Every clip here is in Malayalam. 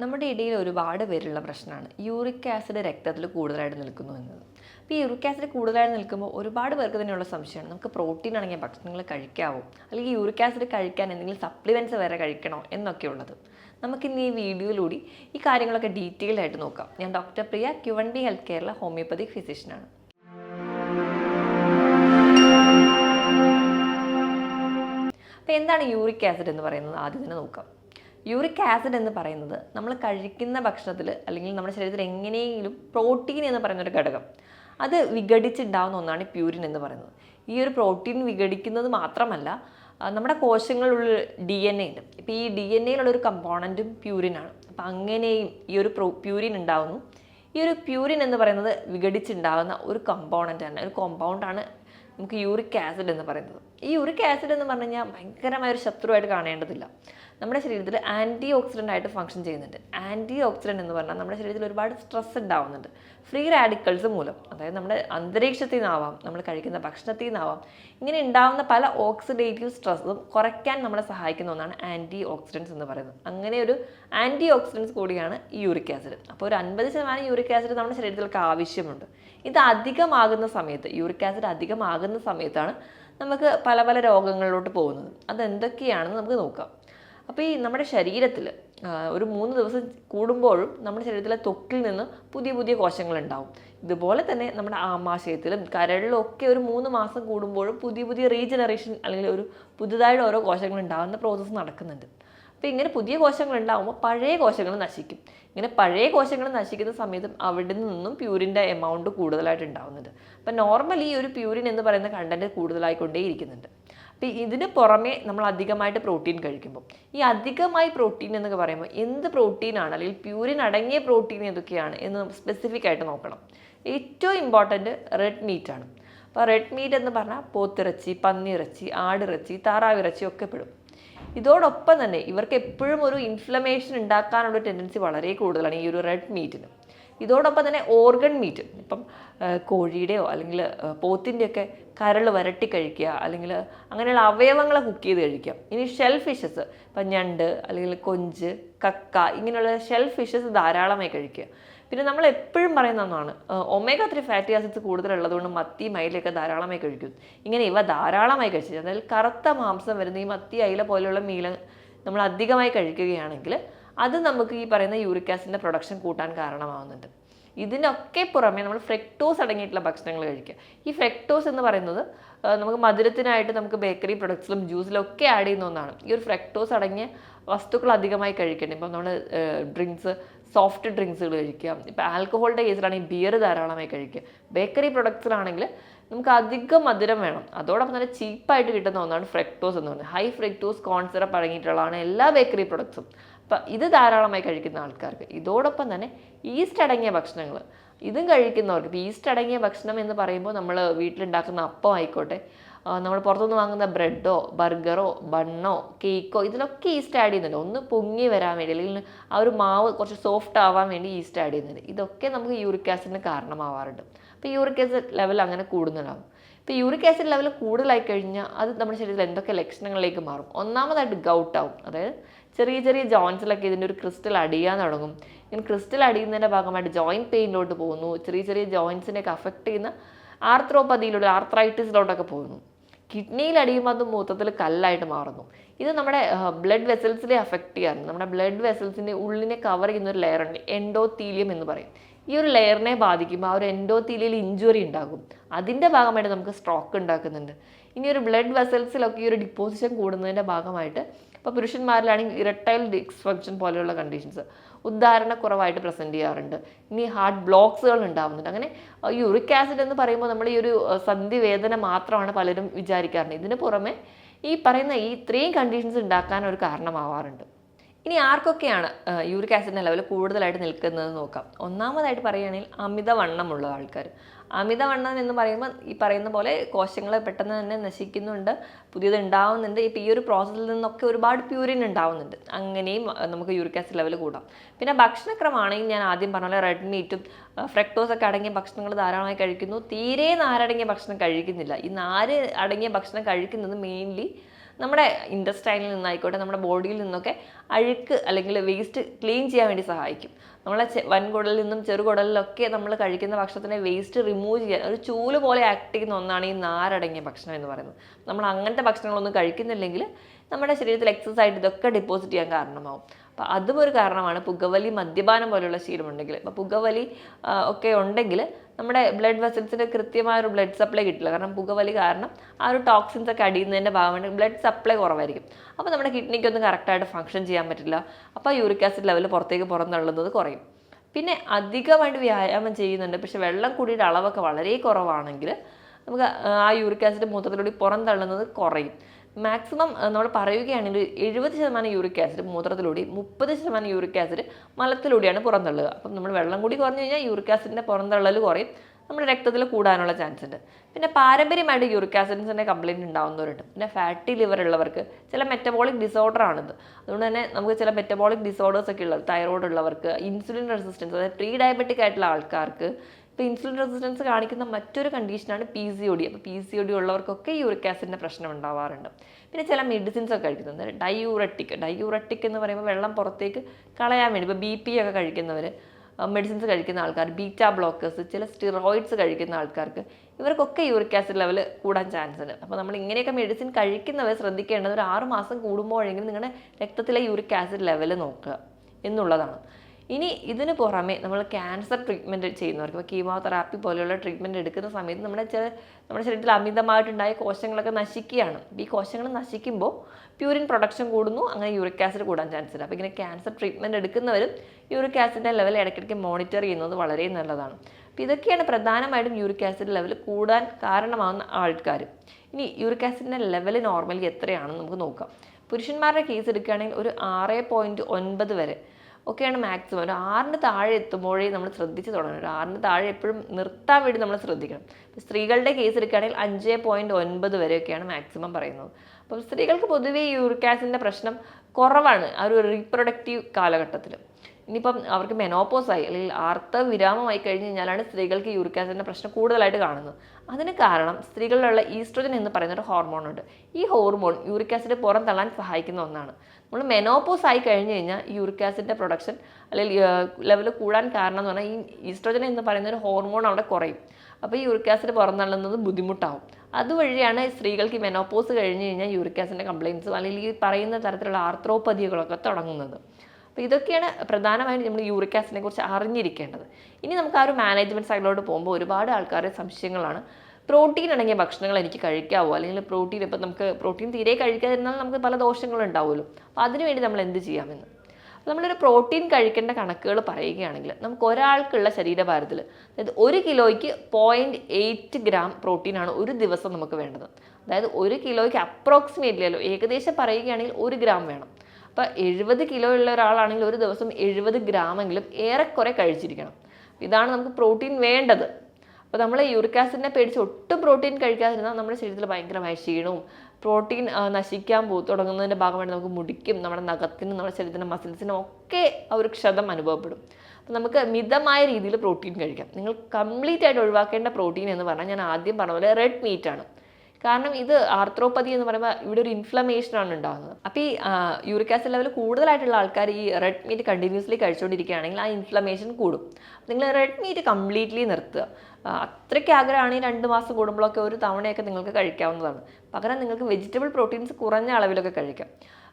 നമ്മുടെ ഇടയിൽ ഒരുപാട് പേരുള്ള പ്രശ്നമാണ്. യൂറിക് ആസിഡ് രക്തത്തിൽ കൂടുതലായിട്ട് നിൽക്കുന്നു എന്നത്. അപ്പോൾ ഈ യൂറിക് ആസിഡ് കൂടുതലായിട്ട് നിൽക്കുമ്പോൾ ഒരുപാട് പേർക്ക് തന്നെയുള്ള സംശയമാണ്. നമുക്ക് പ്രോട്ടീൻ അടങ്ങിയ ഭക്ഷണങ്ങൾ കഴിക്കാവോ. അല്ലെങ്കിൽ യൂറിക് ആസിഡ് കഴിക്കാൻ എന്തെങ്കിലും സപ്ലിമെന്റ്സ് വരെ കഴിക്കണോ എന്നൊക്കെ ഉള്ളത്. നമുക്കിന്ന് ഈ വീഡിയോയിലൂടെ ഈ കാര്യങ്ങളൊക്കെ ഡീറ്റെയിൽ ആയിട്ട് നോക്കാം. ഞാൻ doctor Priya Q one B health കെയറിലെ homoeopathic ഫിസിഷ്യനാണ്. അപ്പോൾ എന്താണ് യൂറിക് ആസിഡ് എന്ന് പറയുന്നത്? ആദ്യം തന്നെ നോക്കാം. യൂറിക് ആസിഡ് എന്ന് പറയുന്നത് നമ്മൾ കഴിക്കുന്ന ഭക്ഷണത്തിൽ അല്ലെങ്കിൽ നമ്മുടെ ശരീരത്തിൽ എങ്ങനെയെങ്കിലും പ്രോട്ടീൻ എന്ന് പറയുന്ന ഒരു ഘടകം അത് വിഘടിച്ചുണ്ടാവുന്ന ഒന്നാണ് പ്യൂരിൻ എന്ന് പറയുന്നത്. ഈ ഒരു പ്രോട്ടീൻ വിഘടിക്കുന്നത് മാത്രമല്ല നമ്മുടെ കോശങ്ങളുള്ള ഡി എൻ എ ഉണ്ട് ഇപ്പോൾ ഈ ഡി എൻ എയിലുള്ള ഒരു കമ്പോണന്റും പ്യൂരിനാണ് അപ്പോൾ അങ്ങനെയും ഈ ഒരു പ്രോ പ്യൂരിൻ ഉണ്ടാവുന്നു. ഈ ഒരു പ്യൂരിൻ എന്ന് പറയുന്നത് വിഘടിച്ചുണ്ടാകുന്ന ഒരു കമ്പോണന്റ് ആണ് ഒരു കോമ്പൗണ്ടാണ് നമുക്ക് യൂറിക് ആസിഡ് എന്ന് പറയുന്നത്. ഈ യൂറിക് ആസിഡ് എന്ന് പറഞ്ഞു കഴിഞ്ഞാൽ ഭയങ്കരമായ ഒരു ശത്രുവായിട്ട് കാണേണ്ടതില്ല. നമ്മുടെ ശരീരത്തിൽ ആന്റി ഓക്സിഡന്റ് ആയിട്ട് ഫംഗ്ഷൻ ചെയ്യുന്നുണ്ട്. ആന്റി ഓക്സിഡന്റ് എന്ന് പറഞ്ഞാൽ നമ്മുടെ ശരീരത്തിൽ ഒരുപാട് സ്ട്രെസ് ഉണ്ടാവുന്നുണ്ട്. ഫ്രീ റാഡിക്കൽസ് മൂലം അതായത് നമ്മുടെ അന്തരീക്ഷത്തിൽ നിന്നാവാം നമ്മൾ കഴിക്കുന്ന ഭക്ഷണത്തിൽ നിന്നാവാം ഇങ്ങനെ ഉണ്ടാവുന്ന പല ഓക്സിഡേറ്റീവ് സ്ട്രെസ്സും കുറയ്ക്കാൻ നമ്മളെ സഹായിക്കുന്ന ഒന്നാണ് ആന്റി ഓക്സിഡൻസ് എന്ന് പറയുന്നത്. അങ്ങനെ ഒരു ആന്റി ഓക്സിഡൻസ് കൂടിയാണ് യൂറിക് ആസിഡ്. അപ്പോൾ ഒരു അൻപത് ശതമാനം യൂറിക് ആസിഡ് നമ്മുടെ ശരീരത്തിലേക്ക് ആവശ്യമുണ്ട്. ഇത് അധികമാകുന്ന സമയത്ത് യൂറിക് ആസിഡ് അധികമാകുന്ന സമയത്താണ് നമുക്ക് പല പല രോഗങ്ങളിലോട്ട് പോകുന്നത്. അതെന്തൊക്കെയാണെന്ന് നമുക്ക് നോക്കാം. അപ്പോൾ ഈ നമ്മുടെ ശരീരത്തിൽ ഒരു മൂന്ന് ദിവസം കൂടുമ്പോഴും നമ്മുടെ ശരീരത്തിലെ തൊക്കിൽ നിന്ന് പുതിയ പുതിയ കോശങ്ങൾ ഉണ്ടാവും. ഇതുപോലെ തന്നെ നമ്മുടെ ആമാശയത്തിലും കരളിലും ഒക്കെ ഒരു മൂന്ന് മാസം കൂടുമ്പോഴും പുതിയ പുതിയ റീജനറേഷൻ അല്ലെങ്കിൽ ഒരു പുതുതായിട്ട് ഓരോ കോശങ്ങൾ ഉണ്ടാകുന്ന പ്രോസസ്സ് നടക്കുന്നുണ്ട്. അപ്പോൾ ഇങ്ങനെ പുതിയ കോശങ്ങൾ ഉണ്ടാകുമ്പോൾ പഴയ കോശങ്ങൾ നശിക്കും. ഇങ്ങനെ പഴയ കോശങ്ങൾ നശിക്കുന്ന സമയത്തും അവിടെ നിന്നും പ്യൂരിന്റെ എമൗണ്ട് കൂടുതലായിട്ട് ഉണ്ടാകുന്നുണ്ട് അപ്പം നോർമലി ഒരു പ്യൂരിൻ എന്ന് പറയുന്ന കണ്ടന്റ് കൂടുതലായിക്കൊണ്ടേ ഇരിക്കുന്നുണ്ട് അപ്പോൾ ഇതിന് പുറമെ നമ്മൾ അധികമായിട്ട് പ്രോട്ടീൻ കഴിക്കുമ്പോൾ ഈ അധികമായി പ്രോട്ടീൻ എന്നൊക്കെ പറയുമ്പോൾ എന്ത് പ്രോട്ടീനാണ് അല്ലെങ്കിൽ പ്യൂരിൻ അടങ്ങിയ പ്രോട്ടീൻ ഏതൊക്കെയാണ്? എന്ന് സ്പെസിഫിക് ആയിട്ട് നോക്കണം. ഏറ്റവും ഇമ്പോർട്ടന്റ് റെഡ് മീറ്റ് ആണ്. അപ്പോൾ റെഡ് മീറ്റ് എന്ന് പറഞ്ഞാൽ പോത്തിറച്ചി പന്നിയിറച്ചി ആടിറച്ചി താറാവിറച്ചി ഒക്കെ പെടും. ഇതോടൊപ്പം തന്നെ ഇവർക്ക് എപ്പോഴും ഒരു ഇൻഫ്ലമേഷൻ ഉണ്ടാക്കാനുള്ള ടെൻഡൻസി വളരെ കൂടുതലാണ് ഈ ഒരു റെഡ് മീറ്റിന് ഇതോടൊപ്പം തന്നെ ഓർഗൺ മീറ്റ് ഇപ്പം കോഴിയുടെയോ അല്ലെങ്കിൽ പോത്തിന്റെയൊക്കെ കരൾ വരട്ടി കഴിക്കുക അല്ലെങ്കിൽ അങ്ങനെയുള്ള അവയവങ്ങളെ കുക്ക് ചെയ്ത് കഴിക്കുക. ഇനി ഷെൽ ഫിഷസ് ഇപ്പം ഞണ്ട് അല്ലെങ്കിൽ കൊഞ്ച് കക്ക ഇങ്ങനെയുള്ള ഷെൽ ഫിഷസ് ധാരാളമായി കഴിക്കുക. പിന്നെ നമ്മൾ എപ്പോഴും പറയുന്ന ഒന്നാണ് ഒമേഗ ത്രീ ഫാറ്റി ആസിഡ്സ് കൂടുതലുള്ളതുകൊണ്ട് മത്തി മയിലൊക്കെ ധാരാളമായി കഴിക്കും. ഇങ്ങനെ ഇവ ധാരാളമായി കഴിച്ചു അതായത് കറുത്ത മാംസം വരുന്ന ഈ മത്തി അയില പോലെയുള്ള മീല നമ്മൾ അധികമായി കഴിക്കുകയാണെങ്കിൽ അത് നമുക്ക് ഈ പറയുന്ന യൂറിക് ആസിഡിന്റെ പ്രൊഡക്ഷൻ കൂട്ടാൻ കാരണമാവുന്നുണ്ട്. ഇതിനൊക്കെ പുറമെ നമ്മൾ ഫ്രെക്ടോസ് അടങ്ങിയിട്ടുള്ള ഭക്ഷണങ്ങൾ കഴിക്കുക. ഈ ഫ്രെക്ടോസ് എന്ന് പറയുന്നത് നമുക്ക് മധുരത്തിനായിട്ട് നമുക്ക് ബേക്കറി പ്രൊഡക്ട്സിലും ജ്യൂസിലും ഒക്കെ ആഡ് ചെയ്യുന്ന ഒന്നാണ്. ഈ ഒരു ഫ്രെക്ടോസ് അടങ്ങിയ വസ്തുക്കൾ അധികമായി കഴിക്കേണ്ടത് ഇപ്പം നമ്മൾ ഡ്രിങ്ക്സ് സോഫ്റ്റ് ഡ്രിങ്ക്സുകൾ കഴിക്കുക. ഇപ്പം ആൽക്കഹോളിന്റെ കേസിലാണെങ്കിൽ ബിയർ ധാരാളമായി കഴിക്കുക. ബേക്കറി പ്രൊഡക്ട്സിലാണെങ്കിൽ നമുക്ക് അധികം മധുരം വേണം. അതോടൊപ്പം തന്നെ ചീപ്പായിട്ട് കിട്ടുന്ന ഒന്നാണ് ഫ്രെക്ടോസ് എന്ന് പറയുന്നത്. ഹൈ ഫ്രെക്ടോസ് കോൺസെറപ്പ് അടങ്ങിയിട്ടുള്ളതാണ് എല്ലാ ബേക്കറി പ്രൊഡക്ട്സും അപ്പം ഇത് ധാരാളമായി കഴിക്കുന്ന ആൾക്കാർക്ക്. ഇതോടൊപ്പം തന്നെ ഈസ്റ്റ് അടങ്ങിയ ഭക്ഷണങ്ങൾ. ഇതും കഴിക്കുന്നവർക്ക് ഇപ്പോൾ ഈസ്റ്റ് അടങ്ങിയ ഭക്ഷണം എന്ന് പറയുമ്പോൾ നമ്മൾ വീട്ടിലുണ്ടാക്കുന്ന അപ്പം ആയിക്കോട്ടെ. നമ്മൾ പുറത്തുനിന്ന് വാങ്ങുന്ന ബ്രെഡോ ബർഗറോ ബണ്ണോ കേക്കോ ഇതിലൊക്കെ ഈസ്റ്റ് ആഡ് ചെയ്യുന്നുണ്ട്. ഒന്ന് പൊങ്ങി വരാൻ വേണ്ടി അല്ലെങ്കിൽ ആ ഒരു മാവ് കുറച്ച് സോഫ്റ്റ് ആവാൻ വേണ്ടി ഈസ്റ്റ് ആഡ് ചെയ്യുന്നുണ്ട്. ഇതൊക്കെ നമുക്ക് യൂറിക് ആസിഡിന് കാരണമാവാറുണ്ട്. അപ്പോൾ യൂറിക് ആസിഡ് ലെവൽ അങ്ങനെ കൂടുന്നുണ്ടാവും ഇപ്പോൾ യൂറിക് ആസിഡ് ലെവൽ കൂടുതലായി കഴിഞ്ഞാൽ അത് നമ്മുടെ ശരീരത്തിൽ എന്തൊക്കെ ലക്ഷണങ്ങളിലേക്ക് മാറും? ഒന്നാമതായിട്ട് ഗൗട്ടാവും അതായത് ചെറിയ ചെറിയ ജോയിൻസിലൊക്കെ ഇതിന്റെ ഒരു ക്രിസ്റ്റൽ അടിയാൻ തുടങ്ങും. ഇങ്ങനെ ക്രിസ്റ്റൽ അടിയുന്നതിന്റെ ഭാഗമായിട്ട് ജോയിന്റ് പെയിനിലോട്ട് പോകുന്നു. ചെറിയ ചെറിയ ജോയിൻസിനെയൊക്കെ അഫക്റ്റ് ചെയ്യുന്ന ആർത്രോപ്പതിയിലൂടെ ആർത്രൈറ്റിസിലോട്ടൊക്കെ പോകുന്നു. കിഡ്നിയിൽ അടിയുമ്പോൾ അത് മൊത്തത്തിൽ കല്ലായിട്ട് മാറുന്നു. ഇത് നമ്മുടെ ബ്ലഡ് വെസൽസിനെ അഫക്റ്റ് ചെയ്യാറുണ്ട്. നമ്മുടെ ബ്ലഡ് വെസൽസിന്റെ ഉള്ളിനെ കവർ ചെയ്യുന്ന ഒരു ലെയറുണ്ട് എൻഡോത്തീലിയം എന്ന് പറയും. ഈ ഒരു ലെയറിനെ ബാധിക്കുമ്പോൾ ആ ഒരു എൻഡോത്തീലിയയിൽ ഇഞ്ചുറി ഉണ്ടാകും. അതിന്റെ ഭാഗമായിട്ട് നമുക്ക് സ്ട്രോക്ക് ഉണ്ടാക്കുന്നുണ്ട്. ഇനി ഒരു ബ്ലഡ് വെസൽസിലൊക്കെ ഈ ഒരു ഡിപ്പോസിഷൻ കൂടുന്നതിന്റെ ഭാഗമായിട്ട് ഇപ്പോൾ പുരുഷന്മാരിലാണെങ്കിൽ ഡിക്സ് ഡിസ്ഫങ്ഷൻ പോലെയുള്ള കണ്ടീഷൻസ് ഉദ്ധാരണക്കുറവായിട്ട് പ്രസന്റ് ചെയ്യാറുണ്ട്. ഇനി ഹാർട്ട് ബ്ലോക്സുകൾ ഉണ്ടാവുന്നുണ്ട്. അങ്ങനെ യൂറിക് ആസിഡ് എന്ന് പറയുമ്പോൾ നമ്മൾ ഈ ഒരു സന്ധി സന്ധിവേദന മാത്രമാണ് പലരും വിചാരിക്കാറുണ്ട്. ഇതിന് പുറമെ ഈ പറയുന്ന ഈ ഇത്രയും കണ്ടീഷൻസ് ഉണ്ടാക്കാൻ ഒരു കാരണമാവാറുണ്ട്. ഇനി ആർക്കൊക്കെയാണ് യൂറിക് ആസിഡിന്റെ ലെവൽ കൂടുതലായിട്ട് നിൽക്കുന്നത് നോക്കാം. ഒന്നാമതായിട്ട് പറയുകയാണെങ്കിൽ അമിതവണ്ണമുള്ള ആൾക്കാർ. അമിതവണ്ണം എന്ന് പറയുമ്പോൾ ഈ പറയുന്ന പോലെ കോശങ്ങൾ പെട്ടെന്ന് തന്നെ നശിക്കുന്നുണ്ട് പുതിയത് ഉണ്ടാവുന്നുണ്ട് ഇപ്പോൾ ഈ ഒരു പ്രോസസ്സിൽ നിന്നൊക്കെ ഒരുപാട് പ്യൂരിൻ ഉണ്ടാവുന്നുണ്ട്. അങ്ങനെയും നമുക്ക് യൂറിക് ആസിഡ് ലെവൽ കൂടാം. പിന്നെ ഭക്ഷണക്രമമാണെങ്കിൽ ഞാൻ ആദ്യം പറഞ്ഞ പോലെ റെഡ് മീറ്റും ഫ്രക്ടോസ് ഒക്കെ അടങ്ങിയ ഭക്ഷണങ്ങൾ ധാരാളമായി കഴിക്കുന്നു. തീരെ നാരടങ്ങിയ ഭക്ഷണം കഴിക്കുന്നില്ല. ഈ നാര് അടങ്ങിയ ഭക്ഷണം കഴിക്കുന്നത് മെയിൻലി നമ്മുടെ ഇൻഡസ്റ്റൈനിൽ നിന്നായിക്കോട്ടെ നമ്മുടെ ബോഡിയിൽ നിന്നൊക്കെ അഴുക്ക് അല്ലെങ്കിൽ വേസ്റ്റ് ക്ലീൻ ചെയ്യാൻ വേണ്ടി സഹായിക്കും. നമ്മളെ വൻകുടലിൽ നിന്നും ചെറുകുടലിലൊക്കെ നമ്മൾ കഴിക്കുന്ന ഭക്ഷണത്തിനെ വേസ്റ്റ് റിമൂവ് ചെയ്യാൻ ഒരു ചൂൽ പോലെ ആക്ട് ചെയ്യുന്ന ഒന്നാണ് ഈ നാരടങ്ങിയ ഭക്ഷണം എന്ന് പറയുന്നത്. നമ്മൾ അങ്ങനത്തെ ഭക്ഷണങ്ങളൊന്നും കഴിക്കുന്നില്ലെങ്കിൽ നമ്മുടെ ശരീരത്തിൽ എക്സസൈസ് ആയിട്ട് ഇതൊക്കെ ഡിപ്പോസിറ്റ് ചെയ്യാൻ കാരണമാവും. അപ്പോൾ അതും ഒരു കാരണമാണ്. പുകവലി മദ്യപാനം പോലെയുള്ള ശീലമുണ്ടെങ്കിൽ. അപ്പോൾ പുകവലി ഒക്കെ ഉണ്ടെങ്കിൽ നമ്മുടെ ബ്ലഡ് വെസൽസിന് കൃത്യമായ ഒരു ബ്ലഡ് സപ്ലൈ കിട്ടില്ല. കാരണം പുകവലി കാരണം ആ ഒരു ടോക്സിൻസ് ഒക്കെ അടിയുന്നതിന്റെ ഭാഗമായിട്ട് ബ്ലഡ് സപ്ലൈ കുറവായിരിക്കും. അപ്പോൾ നമ്മുടെ കിഡ്നിക്കൊന്നും കറക്റ്റായിട്ട് ഫങ്ഷൻ ചെയ്യാൻ പറ്റില്ല. അപ്പോൾ യൂറിക് ആസിഡ് ലെവൽ പുറത്തേക്ക് പുറന്തള്ളുന്നത് കുറയും. പിന്നെ അധികമായിട്ട് വ്യായാമം ചെയ്യുന്നുണ്ട്. പക്ഷെ വെള്ളം കൂടിയുടെ അളവൊക്കെ വളരെ കുറവാണെങ്കിൽ നമുക്ക് ആ യൂറിക് ആസിഡ് മൂത്രത്തിലൂടെ പുറന്തള്ളുന്നത് കുറയും. മാക്സിമം നമ്മൾ പറയുകയാണെങ്കിൽ എഴുപത് ശതമാനം യൂറിക് ആസിഡ് മൂത്രത്തിലൂടെ മുപ്പത് ശതമാനം യൂറിക് ആസിഡ് മലത്തിലൂടെയാണ് പുറന്തള്ളുക. അപ്പം നമ്മൾ വെള്ളം കൂടി കുറഞ്ഞു കഴിഞ്ഞാൽ യൂറിക് ആസിഡിന്റെ പുറന്തള്ളൽ കുറയും. നമ്മുടെ രക്തത്തിൽ കൂടാനുള്ള ചാൻസ് ഉണ്ട്. പിന്നെ പാരമ്പര്യമായിട്ട് യൂറിക് ആസിഡ്സിന്റെ കംപ്ലയിന്റ് ഉണ്ടാകുന്നവരുണ്ട് പിന്നെ ഫാറ്റി ലിവർ ഉള്ളവർക്ക് ചില മെറ്റബോളിക് ഡിസോർഡർ ആണിത്. അതുകൊണ്ട് തന്നെ നമുക്ക് ചില മെറ്റബോളിക് ഡിസോർഡേഴ്സ് ഒക്കെ ഉള്ളത് തൈറോയ്ഡ് ഉള്ളവർക്ക് ഇൻസുലിൻ റെസിസ്റ്റൻസ് അതായത് പ്രീ ഡയബറ്റിക് ആയിട്ടുള്ള ആൾക്കാർക്ക് ഇപ്പോൾ ഇൻസുലിൻ റെസിസ്റ്റൻസ് കാണിക്കുന്ന മറ്റൊരു കണ്ടീഷനാണ് പി സി ഒ ഡി അപ്പോൾ പി സി ഒ ഡി ഉള്ളവർക്കൊക്കെ യൂറിക് ആസിഡിന്റെ പ്രശ്നം ഉണ്ടാവാറുണ്ട്. പിന്നെ ചില മെഡിസിൻസ് ഒക്കെ കഴിക്കുന്നുണ്ട് ഡയൂറട്ടിക് ഡയൂറട്ടിക് എന്ന് പറയുമ്പോൾ വെള്ളം പുറത്തേക്ക് കളയാൻ വേണ്ടി. ഇപ്പോൾ ബി പി ഒക്കെ കഴിക്കുന്നവർ മെഡിസിൻസ് കഴിക്കുന്ന ആൾക്കാർ ബീറ്റ ബ്ലോക്കേഴ്സ് ചില സ്റ്റിറോയിഡ്സ് കഴിക്കുന്ന ആൾക്കാർക്ക് ഇവർക്കൊക്കെ യൂറിക് ആസിഡ് ലെവൽ കൂടാൻ ചാൻസ് ഉണ്ട്. അപ്പോൾ നമ്മൾ ഇങ്ങനെയൊക്കെ മെഡിസിൻ കഴിക്കുന്നവർ ശ്രദ്ധിക്കേണ്ടത് ഒരു ആറ് മാസം കൂടുമ്പോഴെങ്കിലും നിങ്ങളുടെ രക്തത്തിലെ യൂറിക് ആസിഡ് ലെവൽ നോക്കുക എന്നുള്ളതാണ്. ഇനി ഇതിന് പുറമെ നമ്മൾ ക്യാൻസർ ട്രീറ്റ്മെന്റ് ചെയ്യുന്നവർക്ക് ഇപ്പോൾ കീമോതെറാപ്പി പോലെയുള്ള ട്രീറ്റ്മെന്റ് എടുക്കുന്ന സമയത്ത് നമ്മുടെ ചില നമ്മുടെ ശരീരത്തിൽ അമിതമായിട്ടുണ്ടായ കോശങ്ങളൊക്കെ നശിക്കുകയാണ്. ഈ കോശങ്ങൾ നശിക്കുമ്പോൾ പ്യൂരിൻ പ്രൊഡക്ഷൻ കൂടുന്നു അങ്ങനെ യൂറിക് ആസിഡ് കൂടാൻ ചാൻസ് ഉണ്ട് അപ്പോൾ ഇങ്ങനെ ക്യാൻസർ ട്രീറ്റ്മെന്റ് എടുക്കുന്നവരും യൂറിക് ആസിഡിന്റെ ലെവൽ ഇടയ്ക്കിടയ്ക്ക് മോണിറ്റർ ചെയ്യുന്നത് വളരെ നല്ലതാണ്. അപ്പോൾ ഇതൊക്കെയാണ് പ്രധാനമായിട്ടും യൂറിക് ആസിഡ് ലെവൽ കൂടാൻ കാരണമാകുന്ന ആൾക്കാർ ഇനി യൂറിക് ആസിഡിന്റെ ലെവൽ നോർമലി എത്രയാണെന്ന് നമുക്ക് നോക്കാം. പുരുഷന്മാരുടെ കേസ് എടുക്കുകയാണെങ്കിൽ ഒരു ആറ് പോയിന്റ് ഒൻപത് വരെ ഒക്കെയാണ് മാക്സിമം ഒരു ആറിന് താഴെ എത്തുമ്പോഴേ നമ്മൾ ശ്രദ്ധിച്ച് തുടങ്ങണം. ഒരു ആറിന് താഴെ എപ്പോഴും നിർത്താൻ വേണ്ടി നമ്മൾ ശ്രദ്ധിക്കണം. ഇപ്പോൾ സ്ത്രീകളുടെ കേസ് എടുക്കുകയാണെങ്കിൽ അഞ്ച് പോയിന്റ് ഒൻപത് വരെയൊക്കെയാണ് മാക്സിമം പറയുന്നത്. അപ്പോൾ സ്ത്രീകൾക്ക് പൊതുവേ യൂറിക് ആസിഡിന്റെ പ്രശ്നം കുറവാണ്. ആ ഒരു റീപ്രൊഡക്റ്റീവ് കാലഘട്ടത്തിൽ ഇനിയിപ്പം അവർക്ക് മെനോപ്പോസായി അല്ലെങ്കിൽ ആർത്ത വിരാമമായി കഴിഞ്ഞ് കഴിഞ്ഞാലാണ് സ്ത്രീകൾക്ക് യൂറിക് ആസിഡിന്റെ പ്രശ്നം കൂടുതലായിട്ട് കാണുന്നത്. അതിന് കാരണം സ്ത്രീകളിലുള്ള ഈസ്ട്രോജൻ എന്ന് പറയുന്ന ഒരു ഹോർമോൺ ഉണ്ട്. ഈ ഹോർമോൺ യൂറിക് ആസിഡ് പുറം തള്ളാൻ സഹായിക്കുന്ന ഒന്നാണ്. നമ്മൾ മെനോപ്പോസ് ആയി കഴിഞ്ഞ് കഴിഞ്ഞാൽ യൂറിക് ആസിഡിന്റെ പ്രൊഡക്ഷൻ അല്ലെങ്കിൽ ലെവൽ കൂടാൻ കാരണം എന്ന് പറഞ്ഞാൽ ഈ ഈസ്ട്രോജൻ എന്ന് പറയുന്ന ഒരു ഹോർമോൺ അവിടെ കുറയും. അപ്പോൾ ഈ യൂറിക് ആസിഡ് പുറന്തള്ളുന്നത് ബുദ്ധിമുട്ടാവും. അതുവഴിയാണ് സ്ത്രീകൾക്ക് മെനോപ്പോസ് കഴിഞ്ഞ് കഴിഞ്ഞാൽ യൂറിക് ആസിഡിന്റെ കംപ്ലയിൻസും അല്ലെങ്കിൽ ഈ പറയുന്ന തരത്തിലുള്ള ആർത്രോപ്പതികളൊക്കെ തുടങ്ങുന്നത്. അപ്പോൾ ഇതൊക്കെയാണ് പ്രധാനമായും നമ്മൾ യൂറിക് ആസിഡിനെ കുറിച്ച് അറിഞ്ഞിരിക്കേണ്ടത്. ഇനി നമുക്ക് ആ ഒരു മാനേജ്മെന്റ് സൈഡിലോട്ട് പോകുമ്പോൾ ഒരുപാട് ആൾക്കാരുടെ സംശയങ്ങളാണ്. പ്രോട്ടീൻ അടങ്ങിയ ഭക്ഷണങ്ങൾ എനിക്ക് കഴിക്കാവോ? അല്ലെങ്കിൽ പ്രോട്ടീൻ ഇപ്പം നമുക്ക് പ്രോട്ടീൻ തീരെ കഴിക്കാതിരുന്നാൽ നമുക്ക് പല ദോഷങ്ങളും ഉണ്ടാവുമല്ലോ. അപ്പോൾ അതിനുവേണ്ടി നമ്മൾ എന്ത് ചെയ്യാമെന്ന്? നമ്മളൊരു പ്രോട്ടീൻ കഴിക്കേണ്ട കണക്കുകൾ പറയുകയാണെങ്കിൽ നമുക്ക് ഒരാൾക്കുള്ള ശരീരഭാരത്തിൽ അതായത് ഒരു കിലോയ്ക്ക് പോയിന്റ് എയ്റ്റ് ഗ്രാം പ്രോട്ടീനാണ് ഒരു ദിവസം നമുക്ക് വേണ്ടത്. അതായത് ഒരു കിലോയ്ക്ക് അപ്രോക്സിമേറ്റ്ലി അല്ലോ ഏകദേശം പറയുകയാണെങ്കിൽ ഒരു ഗ്രാം വേണം. അപ്പോൾ എഴുപത് കിലോ ഉള്ള ഒരാളാണെങ്കിൽ ഒരു ദിവസം എഴുപത് ഗ്രാമെങ്കിലും ഏറെക്കുറെ കഴിച്ചിരിക്കണം. ഇതാണ് നമുക്ക് പ്രോട്ടീൻ വേണ്ടത്. അപ്പോൾ നമ്മൾ യൂറിക് ആസിഡിനെ പേടിച്ച് ഒട്ടും പ്രോട്ടീൻ കഴിക്കാതിരുന്നാൽ നമ്മുടെ ശരീരത്തിൽ ഭയങ്കരമായ ക്ഷീണവും പ്രോട്ടീൻ നശിക്കാൻ പോ തുടങ്ങുന്നതിന്റെ ഭാഗമായിട്ട് നമുക്ക് മുടിക്കും നമ്മുടെ നഖത്തിനും നമ്മുടെ ശരീരത്തിന്റെ മസിൽസിനും ഒക്കെ ഒരു ക്ഷതം അനുഭവപ്പെടും. അപ്പോൾ നമുക്ക് മിതമായ രീതിയിൽ പ്രോട്ടീൻ കഴിക്കാം. നിങ്ങൾ കംപ്ലീറ്റ് ആയിട്ട് ഒഴിവാക്കേണ്ട പ്രോട്ടീൻ എന്ന് പറഞ്ഞാൽ ഞാൻ ആദ്യം പറഞ്ഞ പോലെ റെഡ് മീറ്റാണ്. കാരണം ഇത് ആർത്രോപ്പതി എന്ന് പറയുമ്പോൾ ഇവിടെ ഒരു ഇൻഫ്ലമേഷൻ ആണ് ഉണ്ടാകുന്നത് അപ്പോൾ ഈ യൂറിക് ആസിഡ് ലെവൽ കൂടുതലായിട്ടുള്ള ആൾക്കാർ ഈ റെഡ് മീറ്റ് കണ്ടിന്യൂസ്ലി കഴിച്ചുകൊണ്ടിരിക്കുകയാണെങ്കിൽ ആ ഇൻഫ്ലമേഷൻ കൂടും. നിങ്ങൾ റെഡ് മീറ്റ് കംപ്ലീറ്റ്ലി നിർത്തുക. അത്രയ്ക്ക് ആഗ്രഹമാണെങ്കിൽ രണ്ട് മാസം കൂടുമ്പോഴൊക്കെ ഒരു തവണയൊക്കെ നിങ്ങൾക്ക് കഴിക്കാവുന്നതാണ്. പകരം നിങ്ങൾക്ക് വെജിറ്റബിൾ പ്രോട്ടീൻസ് കുറഞ്ഞ അളവിലൊക്കെ കഴിക്കാം.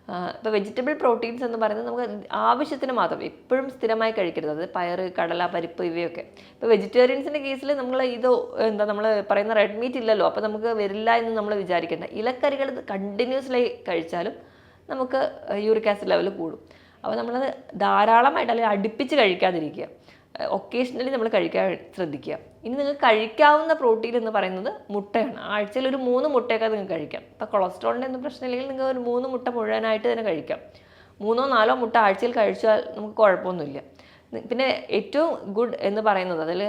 ഇപ്പോൾ വെജിറ്റബിൾ പ്രോട്ടീൻസ് എന്ന് പറയുന്നത് നമുക്ക് ആവശ്യത്തിന് മാത്രം എപ്പോഴും സ്ഥിരമായി കഴിക്കരുത്. അത് പയർ കടല പരിപ്പ് ഇവയൊക്കെ. ഇപ്പോൾ വെജിറ്റേറിയൻസിന്റെ കേസിൽ നമ്മൾ ഇത് എന്താ നമ്മൾ പറയുന്ന റെഡ് മീറ്റ് ഇല്ലല്ലോ അപ്പോൾ നമുക്ക് വരില്ല എന്ന് നമ്മൾ വിചാരിക്കേണ്ട. ഇലക്കറികൾ കണ്ടിന്യൂസ്ലി കഴിച്ചാലും നമുക്ക് യൂറിക് ആസിഡ് ലെവൽ കൂടും. അപ്പോൾ നമ്മളത് ധാരാളമായിട്ട് അല്ലെങ്കിൽ അടുപ്പിച്ച് കഴിക്കാതിരിക്കുക. ഒക്കേഷണലി നമ്മൾ കഴിക്കാൻ ശ്രദ്ധിക്കുക. ഇനി നിങ്ങൾക്ക് കഴിക്കാവുന്ന പ്രോട്ടീൻ എന്ന് പറയുന്നത് മുട്ടയാണ്. ആഴ്ചയിൽ ഒരു മൂന്ന് മുട്ടയൊക്കെ നിങ്ങൾക്ക് കഴിക്കാം. ഇപ്പോൾ കൊളസ്ട്രോളിന്റെ ഒന്നും പ്രശ്നമില്ലെങ്കിൽ നിങ്ങൾക്ക് ഒരു മൂന്ന് മുട്ട മുഴുവനായിട്ട് തന്നെ കഴിക്കാം. മൂന്നോ നാലോ മുട്ട ആഴ്ചയിൽ കഴിച്ചാൽ നമുക്ക് കുഴപ്പമൊന്നുമില്ല. പിന്നെ ഏറ്റവും ഗുഡ് എന്ന് പറയുന്നത് അതിൽ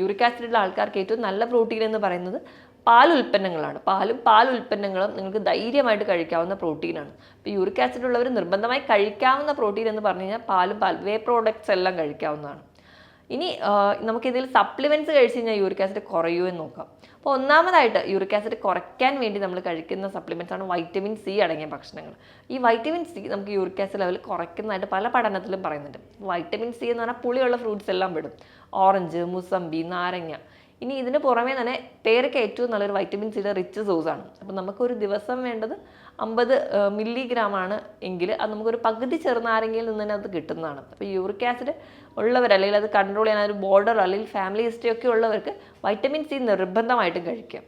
യൂറിക് ആസിഡുള്ള ആൾക്കാർക്ക് ഏറ്റവും നല്ല പ്രോട്ടീൻ എന്ന് പറയുന്നത് പാൽ ഉൽപ്പന്നങ്ങളാണ്. പാലും പാൽ ഉൽപ്പന്നങ്ങളും നിങ്ങൾക്ക് ധൈര്യമായിട്ട് കഴിക്കാവുന്ന പ്രോട്ടീനാണ് ഇപ്പോൾ യൂറിക് ആസിഡ് ഉള്ളവർ നിർബന്ധമായി കഴിക്കാവുന്ന പ്രോട്ടീൻ എന്ന് പറഞ്ഞു കഴിഞ്ഞാൽ പാലും പാൽ വേ പ്രോഡക്ട്സ് എല്ലാം കഴിക്കാവുന്നതാണ്. ഇനി നമുക്കിതിൽ സപ്ലിമെന്റ്സ് കഴിച്ച് കഴിഞ്ഞാൽ യൂറിക് ആസിഡ് കുറയൂ എന്ന് നോക്കാം. അപ്പോൾ ഒന്നാമതായിട്ട് യൂറിക് ആസിഡ് കുറയ്ക്കാൻ വേണ്ടി നമ്മൾ കഴിക്കുന്ന സപ്ലിമെന്റ്സ് ആണ് വൈറ്റമിൻ സി അടങ്ങിയ ഭക്ഷണങ്ങൾ. ഈ വൈറ്റമിൻ സി നമുക്ക് യൂറിക് ആസിഡ് ലെവൽ കുറയ്ക്കുന്നതായിട്ട് പല പഠനത്തിലും പറയുന്നുണ്ട്. വൈറ്റമിൻ സി എന്ന് പറഞ്ഞാൽ പുളിയുള്ള ഫ്രൂട്ട്സ് എല്ലാം പെടും. ഓറഞ്ച് മുസമ്പി നാരങ്ങ. ഇനി ഇതിന് പുറമേ തന്നെ പേരയ്ക്ക് ഏറ്റവും നല്ലൊരു വൈറ്റമിൻ സിയുടെ റിച്ച് സോഴ്സ് ആണ്. അപ്പോൾ നമുക്കൊരു ദിവസം വേണ്ടത് അമ്പത് മില്ലിഗ്രാം ആണ് എങ്കിൽ അത് നമുക്കൊരു പകുതി ചെറുനാരങ്ങയിൽ നിന്ന് തന്നെ അത് കിട്ടുന്നതാണ്. അപ്പോൾ യൂറിക് ആസിഡ് ഉള്ളവർ അല്ലെങ്കിൽ അത് കൺട്രോൾ ചെയ്യാൻ ഒരു ബോർഡർ അല്ലെങ്കിൽ ഫാമിലി ഹിസ്റ്ററി ഒക്കെ ഉള്ളവർക്ക് വൈറ്റമിൻ സി നിർബന്ധമായിട്ടും കഴിക്കാം.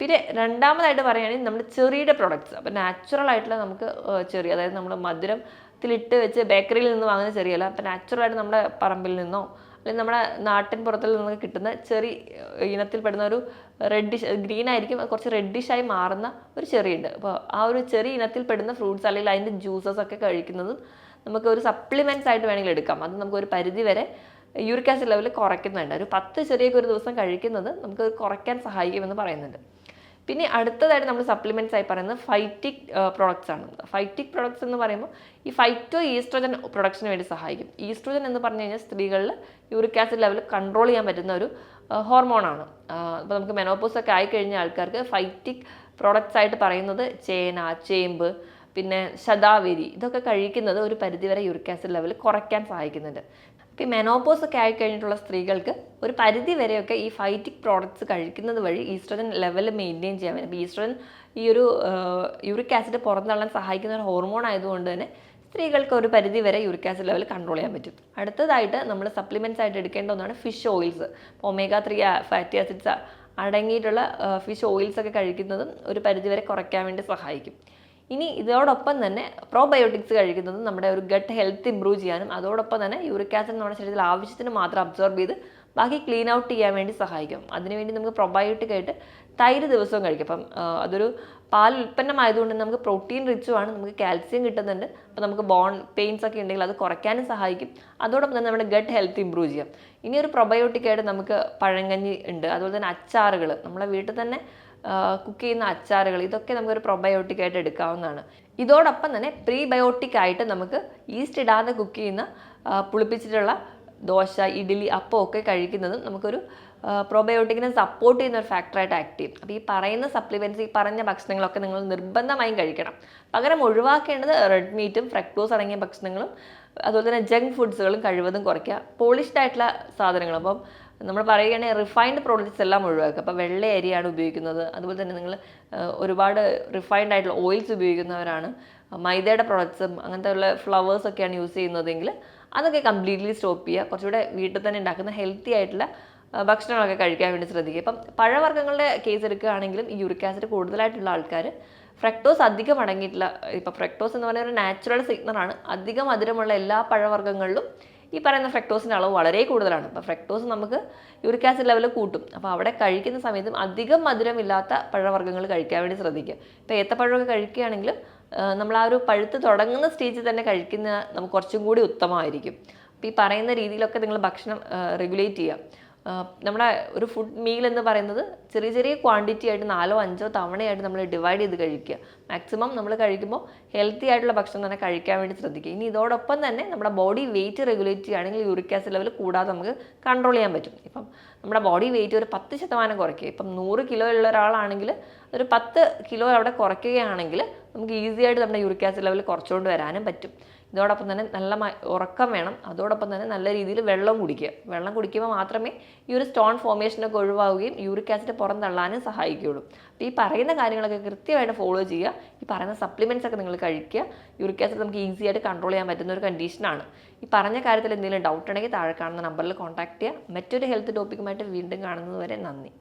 പിന്നെ രണ്ടാമതായിട്ട് പറയുകയാണെങ്കിൽ നമ്മൾ ചെറിയുടെ പ്രൊഡക്ട്സ് അപ്പോൾ നാച്ചുറൽ ആയിട്ടുള്ള നമുക്ക് ചെറിയ അതായത് നമ്മൾ മധുരത്തിലിട്ട് വെച്ച് ബേക്കറിയിൽ നിന്ന് വാങ്ങുന്ന ചെറിയല്ല. അപ്പോൾ നാച്ചുറലായിട്ട് നമ്മുടെ പറമ്പിൽ നിന്നോ അല്ലെങ്കിൽ നമ്മുടെ നാട്ടിൻ പുറത്തിൽ നിന്ന് കിട്ടുന്ന ചെറി ഇനത്തിൽ പെടുന്ന ഒരു റെഡിഷ് ഗ്രീൻ ആയിരിക്കും കുറച്ച് റെഡിഷായി മാറുന്ന ഒരു ചെറിയുണ്ട്. അപ്പോൾ ആ ഒരു ചെറിയ ഇനത്തിൽ പെടുന്ന ഫ്രൂട്ട്സ് അല്ലെങ്കിൽ അതിന്റെ ജ്യൂസസ് ഒക്കെ കഴിക്കുന്നതും നമുക്ക് ഒരു സപ്ലിമെന്റ്സ് ആയിട്ട് വേണമെങ്കിൽ എടുക്കാം. അത് നമുക്ക് ഒരു പരിധി വരെ യൂറിക് ആസിഡ് ലെവൽ കുറയ്ക്കുന്നുണ്ട്. ഒരു പത്ത് ചെറിയൊക്കെ ഒരു ദിവസം കഴിക്കുന്നത് നമുക്ക് കുറയ്ക്കാൻ സഹായിക്കുമെന്ന് പറയുന്നുണ്ട്. പിന്നെ അടുത്തതായിട്ട് നമ്മൾ സപ്ലിമെന്റ്സ് ആയി പറയുന്നത് ഫൈറ്റിക് പ്രോഡക്ട്സ് ആണ്. ഫൈറ്റിക് പ്രോഡക്ട്സ് എന്ന് പറയുമ്പോൾ ഈ ഫൈറ്റോ ഈസ്ട്രോജൻ പ്രൊഡക്ഷന് വേണ്ടി സഹായിക്കും. ഈസ്ട്രോജൻ എന്ന് പറഞ്ഞു കഴിഞ്ഞാൽ സ്ത്രീകളിൽ യൂറിക് ആസിഡ് ലെവൽ കൺട്രോൾ ചെയ്യാൻ പറ്റുന്ന ഒരു ഹോർമോണാണ് അപ്പോൾ നമുക്ക് മെനോപോസ് ഒക്കെ ആയിക്കഴിഞ്ഞ കഴിഞ്ഞ ആൾക്കാർക്ക് ഫൈറ്റിക് പ്രോഡക്ട്സ് ആയിട്ട് പറയുന്നത് ചേന ചേമ്പ് പിന്നെ ശതാവരി ഇതൊക്കെ കഴിക്കുന്നത് ഒരു പരിധിവരെ യൂറിക് ആസിഡ് ലെവൽ കുറയ്ക്കാൻ സഹായിക്കുന്നുണ്ട്. അപ്പോൾ ഈ മെനോപ്പോസ് ഒക്കെ ആയിക്കഴിഞ്ഞിട്ടുള്ള സ്ത്രീകൾക്ക് ഒരു പരിധി വരെയൊക്കെ ഈ ഫൈറ്റിക് പ്രോഡക്ട്സ് കഴിക്കുന്നത് വഴി ഈസ്ട്രജൻ ലെവൽ മെയിന്റെയിൻ ചെയ്യാൻ പറ്റും. അപ്പോൾ ഈസ്ട്രോജൻ ഈ ഒരു യൂറിക് ആസിഡ് പുറന്തള്ളാൻ സഹായിക്കുന്ന ഒരു ഹോർമോൺ ആയതുകൊണ്ട് തന്നെ സ്ത്രീകൾക്ക് ഒരു പരിധി വരെ യൂറിക് ആസിഡ് ലെവൽ കൺട്രോൾ ചെയ്യാൻ പറ്റും. അടുത്തതായിട്ട് നമ്മൾ സപ്ലിമെന്റ്സ് ആയിട്ട് എടുക്കേണ്ട ഒന്നാണ് fish oils omega three fatty acids അടങ്ങിയിട്ടുള്ള ഫിഷ് ഓയിൽസ് ഒക്കെ കഴിക്കുന്നതും ഒരു പരിധി വരെ കുറയ്ക്കാൻ വേണ്ടി സഹായിക്കും. ഇനി ഇതോടൊപ്പം തന്നെ പ്രോബയോട്ടിക്സ് കഴിക്കുന്നത് നമ്മുടെ ഒരു ഗട്ട് ഹെൽത്ത് ഇമ്പ്രൂവ് ചെയ്യാനും അതോടൊപ്പം തന്നെ യൂറിക് ആസിഡ് നമ്മുടെ ശരീരത്തിൽ ആവശ്യത്തിന് മാത്രം അബ്സോർബ് ചെയ്ത് ബാക്കി ക്ലീൻ ഔട്ട് ചെയ്യാൻ വേണ്ടി സഹായിക്കും. അതിനുവേണ്ടി നമുക്ക് പ്രൊബയോട്ടിക് ആയിട്ട് തൈര് ദിവസവും കഴിക്കും. അപ്പം അതൊരു പാൽ ഉൽപ്പന്നമായതുകൊണ്ട് നമുക്ക് പ്രോട്ടീൻ റിച്ചുമാണ് നമുക്ക് കാൽസ്യം കിട്ടുന്നുണ്ട്. അപ്പോൾ നമുക്ക് ബോൺ പെയിൻസ് ഒക്കെ ഉണ്ടെങ്കിൽ അത് കുറയ്ക്കാനും സഹായിക്കും. അതോടൊപ്പം തന്നെ നമ്മുടെ ഗട്ട് ഹെൽത്ത് ഇമ്പ്രൂവ് ചെയ്യാം. ഇനി ഒരു പ്രൊബയോട്ടിക് ആയിട്ട് നമുക്ക് പഴങ്കഞ്ഞി ഉണ്ട്. അതുപോലെ തന്നെ അച്ചാറുകൾ നമ്മളെ വീട്ടിൽ തന്നെ കുക്ക് ചെയ്യുന്ന അച്ചാറുകൾ ഇതൊക്കെ നമുക്കൊരു പ്രൊബയോട്ടിക് ആയിട്ട് എടുക്കാവുന്നതാണ്. ഇതോടൊപ്പം തന്നെ പ്രീബയോട്ടിക് ആയിട്ട് നമുക്ക് ഈസ്റ്റ് ഇടാതെ കുക്ക് ചെയ്യുന്ന പുളിപ്പിച്ചിട്ടുള്ള ദോശ ഇഡ്ഡലി അപ്പം ഒക്കെ കഴിക്കുന്നതും നമുക്കൊരു പ്രോബയോട്ടിക്കിനെ സപ്പോർട്ട് ചെയ്യുന്ന ഒരു ഫാക്ടറായിട്ട് ആക്ട് ചെയ്യും. അപ്പോൾ ഈ പറയുന്ന സപ്ലിമെന്റ്സ് ഈ പറഞ്ഞ ഭക്ഷണങ്ങളൊക്കെ നിങ്ങൾ നിർബന്ധമായും കഴിക്കണം. പകരം ഒഴിവാക്കേണ്ടത് റെഡ് മീറ്റും ഫ്രക്ടോസ് അടങ്ങിയ ഭക്ഷണങ്ങളും അതുപോലെ തന്നെ ജങ്ക് ഫുഡ്സുകളും കഴിവതും കുറയ്ക്കുക. പോളിഷ്ഡ് ആയിട്ടുള്ള സാധനങ്ങൾ അപ്പം നമ്മൾ പറയുകയാണെങ്കിൽ റിഫൈൻഡ് പ്രോഡക്റ്റ്സ് എല്ലാം ഒഴിവാക്കുക. അപ്പോൾ വെള്ള അരിയാണ് ഉപയോഗിക്കുന്നത്. അതുപോലെ തന്നെ നിങ്ങൾ ഒരുപാട് റിഫൈൻഡ് ആയിട്ടുള്ള ഓയിൽസ് ഉപയോഗിക്കുന്നവരാണ്. മൈദയുടെ പ്രോഡക്ട്സും അങ്ങനത്തെ ഉള്ള ഫ്ലവേഴ്സൊക്കെയാണ് യൂസ് ചെയ്യുന്നതെങ്കിൽ അതൊക്കെ കംപ്ലീറ്റ്ലി സ്റ്റോപ്പ് ചെയ്യുക. കുറച്ചുകൂടെ വീട്ടിൽ തന്നെ ഉണ്ടാക്കുന്ന ഹെൽത്തി ആയിട്ടുള്ള ഭക്ഷണങ്ങളൊക്കെ കഴിക്കാൻ വേണ്ടി ശ്രദ്ധിക്കുക. ഇപ്പം പഴവർഗങ്ങളുടെ കേസ് എടുക്കുകയാണെങ്കിലും ഈ യൂറിക് ആസിഡ് കൂടുതലായിട്ടുള്ള ആൾക്കാർ ഫ്രക്ടോസ് അധികം അടങ്ങിയിട്ടില്ല ഇപ്പോൾ ഫ്രക്ടോസ് എന്ന് പറയുന്ന ഒരു നാച്ചുറൽ സിഗ്നറാണ് അധികം മധുരമുള്ള എല്ലാ പഴവർഗങ്ങളിലും ഈ പറയുന്ന ഫ്രക്ടോസിന്റെ അളവ് വളരെ കൂടുതലാണ്. അപ്പോൾ ഫ്രക്ടോസ് നമുക്ക് യൂറിക് ആസിഡ് ലെവൽ കൂട്ടും. അപ്പോൾ അവിടെ കഴിക്കുന്ന സമയത്തും അധികം മധുരമില്ലാത്ത പഴവർഗങ്ങൾ കഴിക്കാൻ വേണ്ടി ശ്രദ്ധിക്കുക. ഇപ്പോൾ ഏത്തപ്പഴമൊക്കെ കഴിക്കുകയാണെങ്കിൽ നമ്മൾ ആ ഒരു പഴുത്ത് തുടങ്ങുന്ന സ്റ്റേജിൽ തന്നെ കഴിക്കുന്ന നമുക്ക് കുറച്ചും കൂടി ഉത്തമമായിരിക്കും. അപ്പോൾ ഈ പറയുന്ന രീതിയിലൊക്കെ നിങ്ങൾ ഭക്ഷണം റെഗുലേറ്റ് ചെയ്യുക. നമ്മുടെ ഒരു ഫുഡ് മീൽ എന്ന് പറയുന്നത് ചെറിയ ചെറിയ ക്വാണ്ടിറ്റി ആയിട്ട് നാലോ അഞ്ചോ തവണയായിട്ട് നമ്മൾ ഡിവൈഡ് ചെയ്ത് കഴിക്കുക. മാക്സിമം നമ്മൾ കഴിക്കുമ്പോൾ ഹെൽത്തി ആയിട്ടുള്ള ഭക്ഷണം തന്നെ കഴിക്കാൻ വേണ്ടി ശ്രദ്ധിക്കുക. ഇനി ഇതോടൊപ്പം തന്നെ നമ്മുടെ ബോഡി വെയിറ്റ് റെഗുലേറ്റ് ചെയ്യുകയാണെങ്കിൽ യൂറിക് ആസിഡ് ലെവൽ കൂടാതെ നമുക്ക് കൺട്രോൾ ചെയ്യാൻ പറ്റും. ഇപ്പം നമ്മുടെ ബോഡി വെയിറ്റ് ഒരു പത്ത് ശതമാനം കുറയ്ക്കുക. ഇപ്പം നൂറ് കിലോ ഉള്ള ഒരാളാണെങ്കിൽ ഒരു പത്ത് കിലോ അവിടെ കുറയ്ക്കുകയാണെങ്കിൽ നമുക്ക് ഈസി ആയിട്ട് നമ്മുടെ യൂറിക് ആസിഡ് ലെവൽ കുറച്ചുകൊണ്ട് വരാനും പറ്റും. ഇതോടൊപ്പം തന്നെ നല്ല ഉറക്കം വേണം. അതോടൊപ്പം തന്നെ നല്ല രീതിയിൽ വെള്ളം കുടിക്കുക. വെള്ളം കുടിക്കുമ്പോൾ മാത്രമേ ഈ ഒരു സ്റ്റോൺ ഫോർമേഷനൊക്കെ ഒഴിവാവുകയും യൂറിക് ആസിഡ് പുറന്തള്ളാനും സഹായിക്കുകയുള്ളൂ. അപ്പോൾ ഈ പറയുന്ന കാര്യങ്ങളൊക്കെ കൃത്യമായിട്ട് ഫോളോ ചെയ്യുക. ഈ പറയുന്ന സപ്ലിമെന്റ്സ് ഒക്കെ നിങ്ങൾ കഴിക്കുക. യൂറിക് ആസിഡ് നമുക്ക് ഈസി ആയിട്ട് കൺട്രോൾ ചെയ്യാൻ പറ്റുന്ന ഒരു കണ്ടീഷനാണ് ഈ പറഞ്ഞ കാര്യത്തിൽ എന്തെങ്കിലും ഡൗട്ട് ഉണ്ടെങ്കിൽ താഴെ കാണുന്ന നമ്പറിൽ കോൺടാക്ട് ചെയ്യുക. മറ്റൊരു ഹെൽത്ത് ടോപ്പിക്കുമായിട്ട് വീണ്ടും കാണുന്നതുവരെ നന്ദി.